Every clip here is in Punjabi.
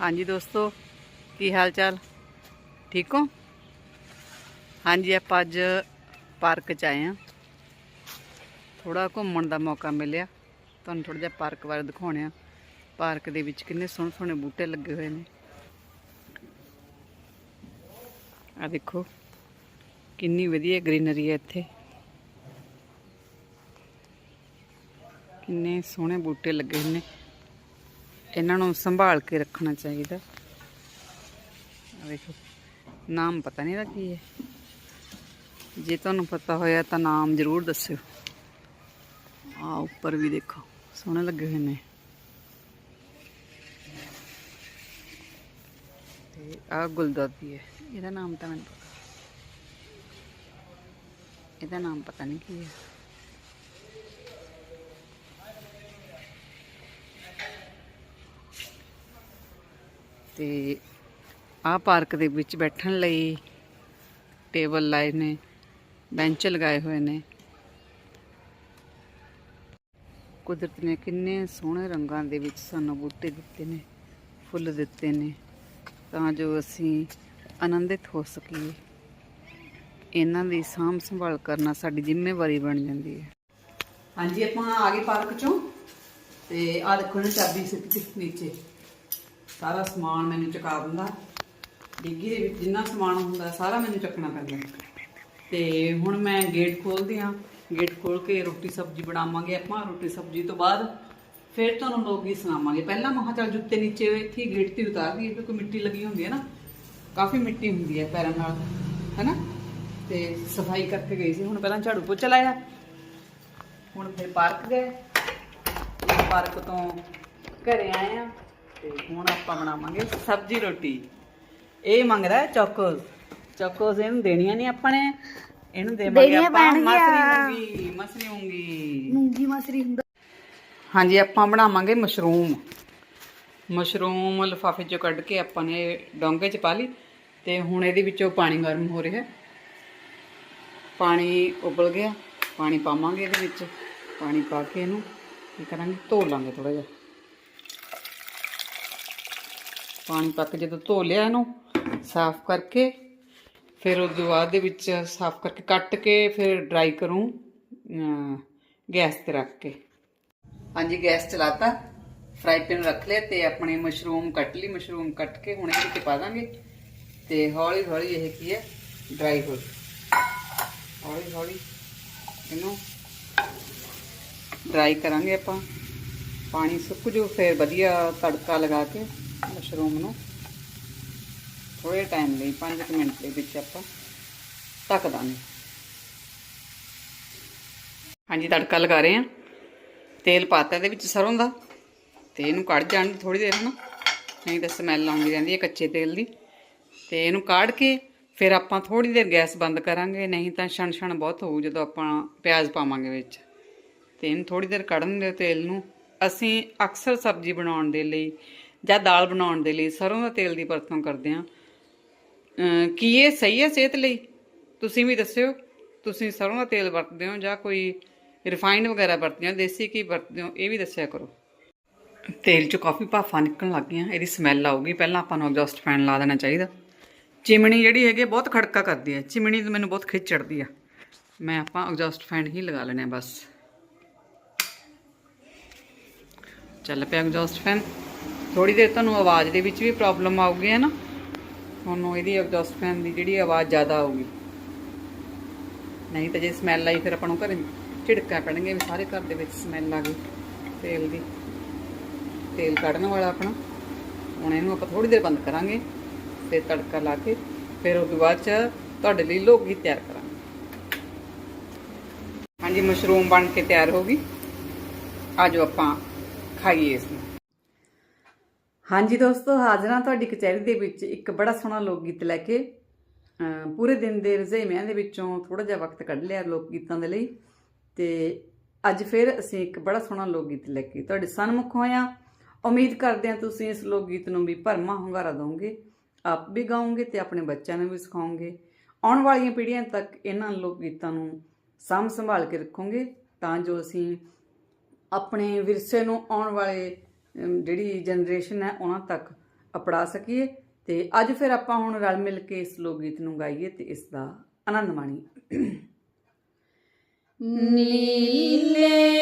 ਹਾਂਜੀ ਦੋਸਤੋ, ਕੀ ਹਾਲ ਚਾਲ ਠੀਕ ਹੋ? ਹਾਂਜੀ, ਆਪਾਂ ਅੱਜ ਪਾਰਕ ਚ ਆਏ ਆ। ਥੋੜਾ ਘੁੰਮਣ ਦਾ ਮੌਕਾ ਮਿਲਿਆ। ਤੁਹਾਨੂੰ ਥੋੜਾ ਜਿਹਾ ਪਾਰਕ ਬਾਰੇ ਦਿਖਾਉਣੇ ਆ। ਪਾਰਕ ਦੇ ਵਿੱਚ ਕਿੰਨੇ ਸੋਹਣੇ ਸੋਹਣੇ ਬੂਟੇ ਲੱਗੇ ਹੋਏ ਨੇ। ਆ ਦੇਖੋ, ਕਿੰਨੀ ਵਧੀਆ ਗ੍ਰੀਨਰੀ ਹੈ ਇੱਥੇ। ਕਿੰਨੇ ਸੋਹਣੇ ਬੂਟੇ ਲੱਗੇ ਹੋਏ ਨੇ। ਇਹਨਾਂ ਨੂੰ ਸੰਭਾਲ ਕੇ ਰੱਖਣਾ ਚਾਹੀਦਾ। ਵੇਖੋ, ਨਾਮ ਪਤਾ ਨਹੀਂ ਇਹਦਾ ਕੀ ਹੈ। ਜੇ ਤੁਹਾਨੂੰ ਪਤਾ ਹੋਇਆ ਤਾਂ ਨਾਮ ਜ਼ਰੂਰ ਦੱਸਿਓ। ਆ ਉੱਪਰ ਵੀ ਦੇਖੋ, ਸੋਹਣੇ ਲੱਗੇ ਹੋਏ ਨੇ। ਤੇ ਆ ਗੁਲਦਾਦੀ ਹੈ, ਇਹਦਾ ਨਾਮ ਤਾਂ ਮੈਨੂੰ ਪਤਾ। ਇਹਦਾ ਨਾਮ ਪਤਾ ਨਹੀਂ ਕੀ ਹੈ। ਤੇ ਆਹ ਪਾਰਕ ਦੇ ਵਿੱਚ ਬੈਠਣ ਲਈ ਟੇਬਲ ਲਾਏ ਨੇ, ਬੈਂਚ ਲਗਾਏ ਹੋਏ ਨੇ। ਕੁਦਰਤ ਨੇ ਕਿੰਨੇ ਸੋਹਣੇ ਰੰਗਾਂ ਦੇ ਵਿੱਚ ਸਾਨੂੰ ਬੂਟੇ ਦਿੱਤੇ ਨੇ, ਫੁੱਲ ਦਿੱਤੇ ਨੇ, ਤਾਂ ਜੋ ਅਸੀਂ ਆਨੰਦਿਤ ਹੋ ਸਕੀਏ। ਇਹਨਾਂ ਦੀ ਸਾਂਭ ਸੰਭਾਲ ਕਰਨਾ ਸਾਡੀ ਜ਼ਿੰਮੇਵਾਰੀ ਬਣ ਜਾਂਦੀ ਹੈ। ਹਾਂਜੀ, ਆਪਾਂ ਆ ਗਏ ਪਾਰਕ ਚੋਂ ਤੇ ਆ ਦੇਖੋ ਨਾ ਚਾਬੀ ਸਿੱਟੀ ਨੀਚੇ। ਸਾਰਾ ਸਮਾਨ ਮੈਨੂੰ ਚੁਕਾ ਦਿੰਦਾ। ਡਿੱਗੀ ਦੇ ਵਿੱਚ ਜਿੰਨਾ ਸਮਾਨ ਹੁੰਦਾ, ਸਾਰਾ ਮੈਨੂੰ ਚੱਕਣਾ ਪੈਂਦਾ। ਤੇ ਹੁਣ ਮੈਂ ਗੇਟ ਖੋਲਦੀ ਆ ਗੇਟ ਖੋਲ ਕੇ ਰੋਟੀ ਸਬਜ਼ੀ ਬਣਾਵਾਂਗੇ ਆਪਾਂ। ਰੋਟੀ ਸਬਜ਼ੀ ਤੋਂ ਬਾਅਦ ਫਿਰ ਤੁਹਾਨੂੰ ਲੋਕ ਗੀਤ ਸੁਣਾਵਾਂਗੇ। ਪਹਿਲਾਂ ਮਹਾ ਚੱਲ ਜੁੱਤੇ ਨੀਚੇ ਇੱਥੇ ਗੇਟ ਤੇ ਉਤਾਰ ਦਈਏ ਕਿਉਂਕਿ ਮਿੱਟੀ ਲੱਗੀ ਹੁੰਦੀ ਹੈ ਨਾ। ਕਾਫੀ ਮਿੱਟੀ ਹੁੰਦੀ ਹੈ ਪੈਰਾਂ ਨਾਲ, ਹੈਨਾ? ਤੇ ਸਫ਼ਾਈ ਕਰਕੇ ਗਈ ਸੀ। ਹੁਣ ਪਹਿਲਾਂ ਝਾੜੂ ਪੋਚਾ ਲਾਇਆ। ਹੁਣ ਫਿਰ ਪਾਰਕ ਗਏ। ਪਾਰਕ ਤੋਂ ਘਰੇ ਆਏ ਆ ਤੇ ਹੁਣ ਆਪਾਂ ਬਣਾਵਾਂਗੇ ਸਬਜ਼ੀ ਰੋਟੀ। ਇਹ ਮੰਗਦਾ ਚੌਕੋਸ। ਚੌਕੋਸ ਇਹਨੂੰ ਦੇਣੀਆਂ ਨਹੀਂ ਆਪਾਂ ਨੇ। ਇਹਨੂੰ ਦੇਵਾਂਗੇ ਆਪਾਂ। ਮਸਰੀ ਮੂੰਗੀ ਮਸਰੀ ਮੂੰਗੀ। ਮੂੰਗੀ ਮਸਰੀ ਹੁੰਦਾ ਹਾਂਜੀ ਆਪਾਂ ਬਣਾਵਾਂਗੇ ਮਸ਼ਰੂਮ। ਮਸ਼ਰੂਮ ਲਿਫਾਫੇ ਚੋਂ ਕੱਢ ਕੇ ਆਪਾਂ ਨੇ ਡੋਂਗੇ ਚ ਪਾ ਲਈ ਤੇ ਹੁਣ ਇਹਦੇ ਵਿੱਚੋਂ ਪਾਣੀ ਗਰਮ ਹੋ ਰਿਹਾ। ਪਾਣੀ ਉਬਲ ਗਿਆ। ਪਾਣੀ ਪਾਵਾਂਗੇ ਇਹਦੇ ਵਿੱਚ। ਪਾਣੀ ਪਾ ਕੇ ਇਹਨੂੰ ਕੀ ਕਰਾਂਗੇ? ਧੋ ਲਾਂਗੇ ਥੋੜਾ ਜਿਹਾ। ਪਾਣੀ ਪੱਕ ਜਦੋਂ ਧੋ ਲਿਆ ਇਹਨੂੰ, ਸਾਫ਼ ਕਰਕੇ, ਫਿਰ ਉਸ ਤੋਂ ਬਾਅਦ ਦੇ ਵਿੱਚ ਸਾਫ਼ ਕਰਕੇ ਕੱਟ ਕੇ ਫਿਰ ਡਰਾਈ ਕਰੂੰ ਗੈਸ ਤੇ ਰੱਖ ਕੇ। ਹਾਂਜੀ, ਗੈਸ ਚਲਾਤਾ ਫਰਾਈ ਪੈਨ ਰੱਖ ਲਿਆ ਤੇ ਆਪਣੇ ਮਸ਼ਰੂਮ ਕੱਟ ਲਈ ਮਸ਼ਰੂਮ ਕੱਟ ਕੇ ਹੁਣ ਇਹਦੇ ਵਿੱਚ ਪਾ ਦਾਂਗੇ ਤੇ ਹੌਲੀ ਹੌਲੀ ਇਹ ਕੀ ਹੈ ਡਰਾਈ ਹੋ ਹੌਲੀ ਹੌਲੀ ਇਹਨੂੰ ਡਰਾਈ ਕਰਾਂਗੇ ਆਪਾਂ, ਪਾਣੀ ਸੁੱਕ ਜੂ ਫਿਰ ਵਧੀਆ ਤੜਕਾ ਲਗਾ ਕੇ ਮਸ਼ਰੂਮ ਨੂੰ ਥੋੜੇ ਟਾਈਮ ਲਈ 5 ਮਿੰਟ ਦੇ ਵਿੱਚ ਆਪਾਂ ਢੱਕ ਦਾਂਗੇ। ਹਾਂਜੀ, ਤੜਕਾ ਲਗਾ ਰਹੇ ਹਾਂ। ਤੇਲ ਪਾਤਾ ਇਹਦੇ ਵਿੱਚ ਸਰੋਂ ਦਾ। ਤੇ ਇਹਨੂੰ ਕੱਢ ਜਾਣ ਦੀ ਥੋੜੀ ਦੇਰ ਨਾ ਨਹੀਂ ਤਾਂ ਸਮੈਲ ਆਉਂਦੀ ਰਹਿੰਦੀ ਹੈ ਕੱਚੇ ਤੇਲ ਦੀ। ਤੇ ਇਹਨੂੰ ਕਾੜ ਕੇ ਫਿਰ ਆਪਾਂ ਥੋੜੀ ਦੇਰ ਗੈਸ ਬੰਦ ਕਰਾਂਗੇ। ਨਹੀਂ ਤਾਂ ਛਣ ਛਣ ਬਹੁਤ ਹੋਊ ਜਦੋਂ ਆਪਾਂ ਪਿਆਜ਼ ਪਾਵਾਂਗੇ ਵਿੱਚ। ਤੇ ਇਹਨੂੰ ਥੋੜੀ ਦੇਰ ਕੱਢਣ ਦੇ ਤੇਲ ਨੂੰ ਅਸੀਂ ਅਕਸਰ ਸਬਜ਼ੀ ਬਣਾਉਣ ਦੇ ਲਈ ਜਾਂ ਦਾਲ ਬਣਾਉਣ ਦੇ ਲਈ ਸਰੋਂ ਦਾ ਤੇਲ ਦੀ ਵਰਤੋਂ ਕਰਦੇ ਹਾਂ। ਕੀ ਇਹ ਸਹੀ ਹੈ ਸਿਹਤ ਲਈ? ਤੁਸੀਂ ਵੀ ਦੱਸਿਓ। ਤੁਸੀਂ ਸਰੋਂ ਦਾ ਤੇਲ ਵਰਤਦੇ ਹੋ ਜਾਂ ਕੋਈ ਰਿਫਾਈਨਡ ਵਗੈਰਾ ਵਰਤਦੇ ਹੋ, ਦੇਸੀ ਕੀ ਵਰਤਦੇ ਹੋ, ਇਹ ਵੀ ਦੱਸਿਆ ਕਰੋ। ਤੇਲ ਚੋਂ ਕਾਫੀ ਭਾਫਾਂ ਨਿਕਲਣ ਲੱਗ ਗਈਆਂ, ਇਹਦੀ ਸਮੈਲ ਆਊਗੀ। ਪਹਿਲਾਂ ਆਪਾਂ ਨੂੰ ਐਗਜ਼ੌਸਟ ਫੈਨ ਲਾ ਦੇਣਾ ਚਾਹੀਦਾ। ਚਿਮਣੀ ਜਿਹੜੀ ਹੈਗੀ ਹੈ ਬਹੁਤ ਖੜਕਾ ਕਰਦੀ ਹੈ। ਚਿਮਣੀ ਤੋਂ ਮੈਨੂੰ ਬਹੁਤ ਖਿੱਚ ਚੜਦੀ ਆ। ਮੈਂ ਆਪਾਂ ਐਗਜ਼ੌਸਟ ਫੈਨ ਹੀ ਲਗਾ ਲੈਣੇ ਆ ਬਸ। ਚੱਲ ਪਿਆ ਐਗਜ਼ੌਸਟ ਫੈਨ ਥੋੜੀ ਦੇਰ ਤੁਹਾਨੂੰ ਆਵਾਜ਼ ਦੇ ਵਿੱਚ ਵੀ ਪ੍ਰੋਬਲਮ ਆਊਗੀ, ਹੈ ਨਾ? ਤੁਹਾਨੂੰ ਇਹਦੀ ਐਗਜ਼ੌਸਟ ਫੈਨ ਦੀ ਜਿਹੜੀ ਆਵਾਜ਼ ਜ਼ਿਆਦਾ ਆਊਗੀ। ਨਹੀਂ ਤਾਂ ਜੇ ਸਮੈਲ ਆਈ, ਫਿਰ ਆਪਾਂ ਨੂੰ ਘਰੇ ਝਿੜਕਾਂ ਪੈਣਗੇ ਵੀ ਸਾਰੇ ਘਰ ਦੇ ਵਿੱਚ ਸਮੈਲ ਆ ਗਈ ਤੇਲ ਦੀ। ਤੇਲ ਕੱਢਣ ਵਾਲਾ ਆਪਣਾ। ਹੁਣ ਇਹਨੂੰ ਆਪਾਂ ਥੋੜੀ ਦੇਰ ਬੰਦ ਕਰਾਂਗੇ, ਫਿਰ ਤੜਕਾ ਲਾ ਕੇ, ਫਿਰ ਉਸ ਤੋਂ ਬਾਅਦ ਚ ਤੁਹਾਡੇ ਲਈ ਲੋਕੀ ਤਿਆਰ ਕਰਾਂਗੇ। ਹਾਂਜੀ ਮਸ਼ਰੂਮ ਬਣ ਕੇ ਤਿਆਰ ਹੋ ਗਈ। ਆਜੋ ਆਪਾਂ ਖਾਈਏ ਇਸ ਨੂੰ। ਹਾਂਜੀ ਦੋਸਤੋ, ਹਾਜ਼ਰਾਂ ਤੁਹਾਡੀ ਕਚਹਿਰੀ ਦੇ ਵਿੱਚ ਇੱਕ ਬੜਾ ਸੋਹਣਾ ਲੋਕ ਗੀਤ ਲੈ ਕੇ ਪੂਰੇ ਦਿਨ ਦੇ ਰੁਝੇਵਿਆਂ ਦੇ ਵਿੱਚੋਂ ਥੋੜਾ ਜਿਹਾ ਵਕਤ ਕੱਢ ਲਿਆ ਲੋਕ ਗੀਤਾਂ ਦੇ ਲਈ। ਤੇ ਅੱਜ ਫਿਰ ਅਸੀਂ ਇੱਕ ਬੜਾ ਸੋਹਣਾ ਲੋਕ ਗੀਤ ਲੈ ਕੇ ਤੁਹਾਡੇ ਸਨਮੁਖ ਹੋਇਆ ਉਮੀਦ ਕਰਦੇ ਹਾਂ ਤੁਸੀਂ ਇਸ ਲੋਕ ਗੀਤ ਨੂੰ ਵੀ ਭਰਮਾ ਹੁੰਗਾਰਾ ਦਿਓਗੇ ਆਪ ਵੀ ਗਾਓਗੇ ਤੇ ਆਪਣੇ ਬੱਚਿਆਂ ਨੂੰ ਵੀ ਸਿਖਾਓਗੇ। ਆਉਣ ਵਾਲੀਆਂ ਪੀੜ੍ਹੀਆਂ ਤੱਕ ਇਹਨਾਂ ਲੋਕ ਗੀਤਾਂ ਨੂੰ ਸਾਂਭ ਸੰਭਾਲ ਕੇ ਰੱਖੋਗੇ ਤਾਂ ਜੋ ਅਸੀਂ ਆਪਣੇ ਵਿਰਸੇ ਨੂੰ ਆਉਣ ਵਾਲੇ ਜਿਹੜੀ ਜਨਰੇਸ਼ਨ ਹੈ, ਉਹਨਾਂ ਤੱਕ ਅਪੜਾ ਸਕੀਏ ਤੇ ਅੱਜ ਫਿਰ ਆਪਾਂ ਹੁਣ ਰਲ ਮਿਲ ਕੇ ਇਸ ਲੋਕ ਗੀਤ ਨੂੰ ਗਾਈਏ ਤੇ ਇਸ ਦਾ ਆਨੰਦ ਮਾਣੀਏ। ਨੀਲੇ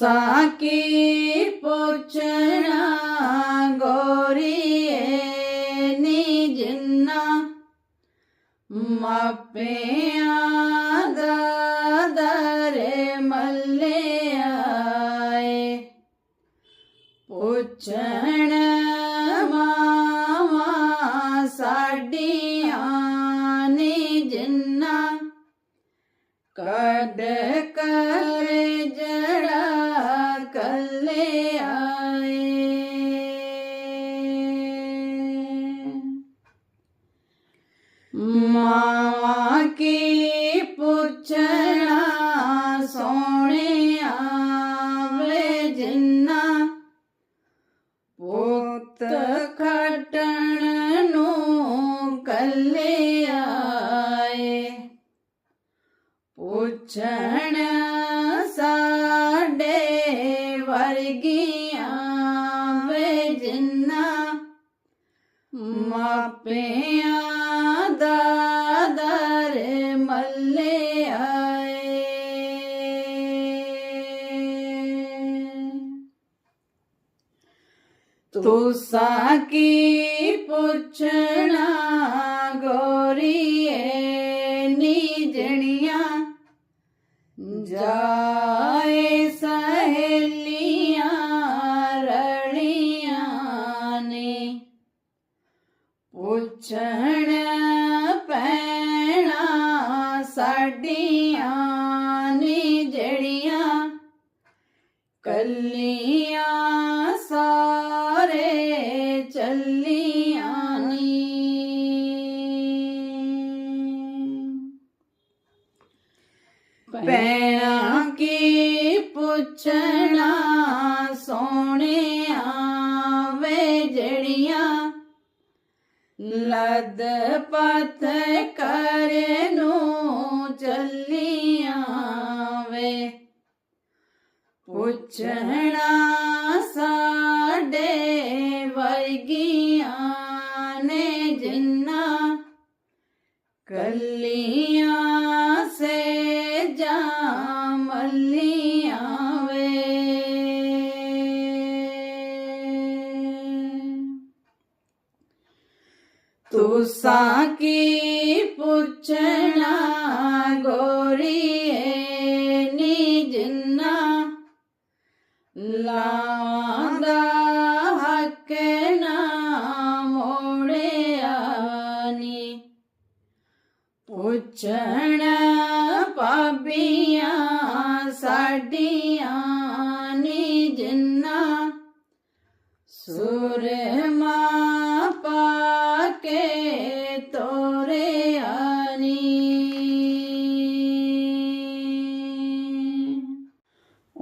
ਤੁਸਾਂ ਕੀ ਪੁੱਛਣਾ ਗੋਰੀਏ ਨੀ ਜਿੰਨਾ ਮਾਪਿਆਂ ਦਾ ਦਰੇ ਮੱਲੇ ਮਾਂ ਕੀ ਪੁੱਛਣਾ ਸੋਹਣਿਆ ਵੇ ਜਿੰਨਾ ਪੁੱਤ ਖਟਣ ਨੂੰ ਕੱਲੇ ਆਏ। ਪੁੱਛਣ ਸਾਡੇ ਵਰਗੀਆਂ ਵੇ ਜਿੰਨਾ ਮਾਪੇ ਤੁਸਾਂ ਕੀ ਪੁੱਛਣਾ ਗੋਰੀਏ ਨੀ ਜਣੀਆਂ ਜਾਏ ਸਹੇਲੀਆਂ ਰੜੀਆਂ ਨੇ ਪੁੱਛਣ ਪੈਣਾ ਸਾਡੀਆਂ ਨੀ ਕੱਲੀ ਪੈਣਾ ਕੀ ਪੁੱਛਣਾ ਸੋਹਣਿਆ ਵੇ ਜੜੀਆਂ ਲਦ ਪਤ ਕਰ ਨੂੰ ਚੱਲੀਆਂ ਵੇ। ਪੁੱਛਣਾ ਸਾਡੇ ਵਰਗੀ ਤੁਸਾਂ ਕੀ ਪੁੱਛਣਾ ਗੋਰੀਏ ਨੀ ਜਿੰਨਾ ਲਾਂਦਾ ਹੱਕ ਨਾ ਮੋੜਿਆ ਨੀ। ਪੁੱਛਣ ਪਾਬੀਆਂ ਸਾਡੀਆਂ ਨੀ ਜਿੰਨਾ। ਸੁਰਮਾ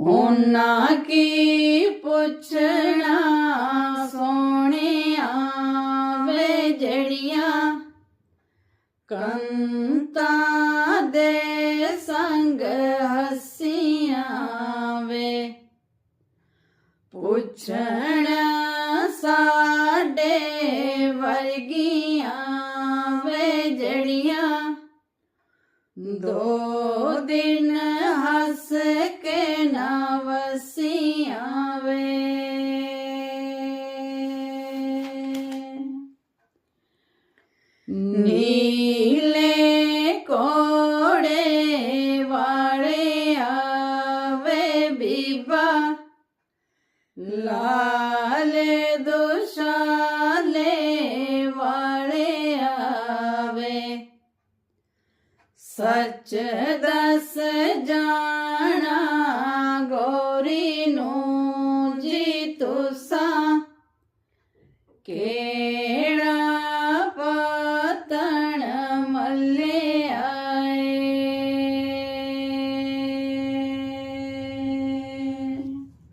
ਉਹਨਾਂ ਕੀ ਪੁੱਛਣਾ? ਸੋਹਣਿਆ ਵੇ ਜੜੀਆਂ ਕੰਤਾ ਦੇ ਸੰਗ ਹਸੀਆਂ ਵੇ। ਪੁੱਛਣ ਸਾਡੇ ਵਰਗੀਆਂ ਵੇ ਜੜੀਆਂ ਦੋ ਦਿਨ ਕੇ ਨਾ ਵਸੀਆਂ ਵੇ ਨੀਲੇ ਕੋੜੇ ਵਾਲੇ ਆਵੇ ਬੀਬਾ ਲਾਲੇ ਦੁਸ਼ਾਲੇ ਵਾਲੇ ਆਵੇ ਸੱਚ ਦਸ